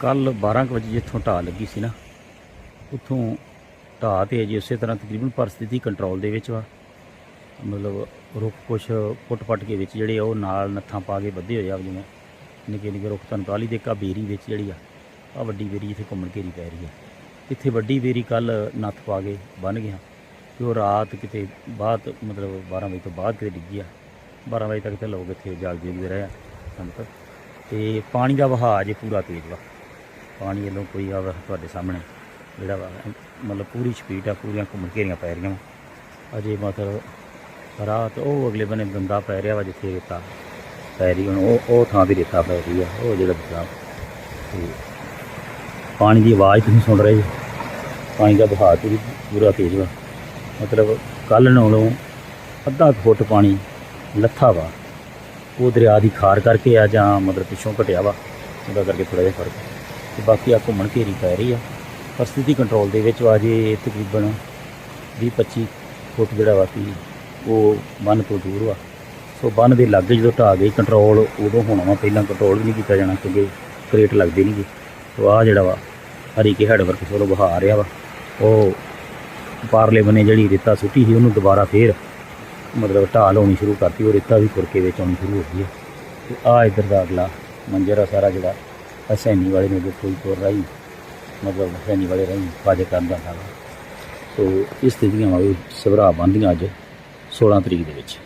ਕੱਲ 12 ਕੁ ਵਜੇ ਜਿੱਥੋਂ ਢਾਹ ਲੱਗੀ ਸੀ ਨਾ। ਉੱਥੋਂ ਢਾਹ ਤੇ ਅਜੇ ਉਸੇ ਤਰ੍ਹਾਂ ਤਕਰੀਬਨ ਪਰਿਸਥਿਤੀ ਕੰਟਰੋਲ ਦੇ ਵਿੱਚ ਵਾ। ਮਤਲਬ ਰੁੱਖ ਕੁਛ ਪੁੱਟ ਪੱਟ ਕੇ ਵਿੱਚ ਜਿਹੜੇ ਆ ਉਹ ਨਾਲ ਨੱਥਾਂ ਪਾ ਕੇ ਵੱਧੇ ਹੋਏ ਆ, ਜਿਵੇਂ ਨਿੱਕੇ ਨਿੱਕੇ ਰੁੱਖ ਤੁਹਾਨੂੰ ਟਾਲੀ ਦੇ ਕਾ ਬੇਰੀ ਵਿੱਚ ਜਿਹੜੀ ਆ ਆ ਵੱਡੀ ਬੇਰੀ ਇੱਥੇ ਘੁੰਮਣ ਘੇਰੀ ਪੈ ਰਹੀ ਆ। ਇੱਥੇ ਵੱਡੀ ਬੇਰੀ ਕੱਲ ਨੱਥ ਪਾ ਕੇ ਬੰਨ ਗਿਆ ਤੇ ਉਹ ਰਾਤ ਕਿਤੇ ਬਾਅਦ, ਮਤਲਬ 12 ਵਜੇ ਤੋਂ ਬਾਅਦ ਕਿਤੇ ਡਿੱਗੀ ਆ। 12 ਵਜੇ ਤੱਕ ਤੇ ਲੋਕ ਇੱਥੇ ਜਾਗਦੇ ਜੀਂਦੇ ਰਹੇ ਆ ਸੰਗਤ ਤੇ ਪਾਣੀ ਦਾ ਵਹਾਅ ਜੇ ਪੂਰਾ ਤੇਜ਼ ਵਾ। ਪਾਣੀ ਵੱਲੋਂ ਕੋਈ ਆ ਵਾ ਤੁਹਾਡੇ ਸਾਹਮਣੇ ਜਿਹੜਾ ਵਾ, ਮਤਲਬ ਪੂਰੀ ਸਪੀਡ ਆ, ਪੂਰੀਆਂ ਘੁੰਮਣ ਘੇਰੀਆਂ ਪੈ ਰਹੀਆਂ ਵਾ। ਅਜੇ ਮਤਲਬ ਰਾਤ ਉਹ ਅਗਲੇ ਬੰਨੇ ਗੰਦਾ ਪੈ ਰਿਹਾ ਵਾ ਜਿੱਥੇ ਰੇਤਾ ਪੈ ਰਹੀ, ਹੁਣ ਉਹ ਉਹ ਥਾਂ ਤੇ ਰੇਤਾ ਪੈ ਰਹੀ ਆ, ਉਹ ਜਿਹੜਾ ਦੂਸਰਾ ਤੇ ਪਾਣੀ ਦੀ ਆਵਾਜ਼ ਤੁਸੀਂ ਸੁਣ ਰਹੇ ਜੀ ਪਾਣੀ ਦਾ ਵਹਾਅ ਪੂਰੀ, ਪੂਰਾ ਤੇਜ਼ ਵਾ। ਮਤਲਬ ਕੱਲ ਨਾਲੋਂ ਅੱਧਾ ਫੁੱਟ ਪਾਣੀ ਲੱਥਾ ਵਾ। ਉਹ ਦਰਿਆ ਦੀ ਖਾਰ ਕਰਕੇ ਆ ਜਾਂ ਮਤਲਬ ਪਿੱਛੋਂ ਘਟਿਆ ਵਾ, ਉਹਦਾ ਕਰਕੇ ਥੋੜਾ ਜਿਹਾ ਫ਼ਰਕ। ਤੇ ਬਾਕੀ ਆ ਘੁੰਮਣ ਘੇਰੀ ਪੈ ਰਹੀ ਆ। ਪਰ ਸਥਿਤੀ ਕੰਟਰੋਲ ਦੇ ਵਿੱਚ ਵਾ ਜੇ ਤਕਰੀਬਨ 20 25 ਫੁੱਟ ਜਿਹੜਾ ਵਾ ਕਿ ਉਹ ਬੰਨ ਤੋਂ ਦੂਰ ਵਾ। ਸੋ ਬੰਨ ਦੇ ਲਾਗੇ ਜਦੋਂ ਢਾਹ ਗਈ ਕੰਟਰੋਲ ਉਦੋਂ ਹੋਣਾ ਵਾ ਪਹਿਲਾਂ ਕੰਟਰੋਲ ਵੀ ਨਹੀਂ ਕੀਤਾ ਜਾਣਾ ਕਿਉਂਕਿ ਕਰੇਟ ਲੱਗਦੇ ਨਹੀਂਗੇ ਸੋ। ਆ ਜਿਹੜਾ ਵਾ ਹਰੀਕੇ ਹੈਡ ਵਰਕ ਸੋਲੋ ਬਹਾ ਰਿਹਾ ਵਾ। ਉਹ ਪਾਰਲੇ ਬਨੇ ਜਿਹੜੀ ਰੇਤਾ ਸੁੱਟੀ ਸੀ, ਉਹਨੂੰ ਦੁਬਾਰਾ ਫੇਰ ਮਤਲਬ ਢਾਲ ਹੋਣੀ ਸ਼ੁਰੂ ਕਰਤੀ, ਉਹ ਰੇਤਾ ਵੀ ਕੁਰਕੇ ਵਿੱਚ ਆਉਣੀ ਸ਼ੁਰੂ ਹੋ ਗਈ ਹੈ ਤੇ ਆ ਇਧਰ ਦਾ ਅਗਲਾ ਮੰਜਰ ਆ ਸਾਰਾ ਜਿਹੜਾ। ਹਸੈਨੀ ਵਾਲੇ ਨੇ ਜੋ ਕੋਈ ਤੋਰ ਰਹੀ ਮਤਲਬ ਹਸੈਨੀ ਵਾਲੇ ਰਹੀ ਫਾਜੇ ਕਰਦਾ ਸਾਰਾ। ਸੋ ਇਸ ਸਥਿਤੀਆਂ ਵਾਲੀ ਸਭਰਾ ਬੰਦੀਆਂ ਅੱਜ 16 ਤਰੀਕ ਦੇ ਵਿੱਚ।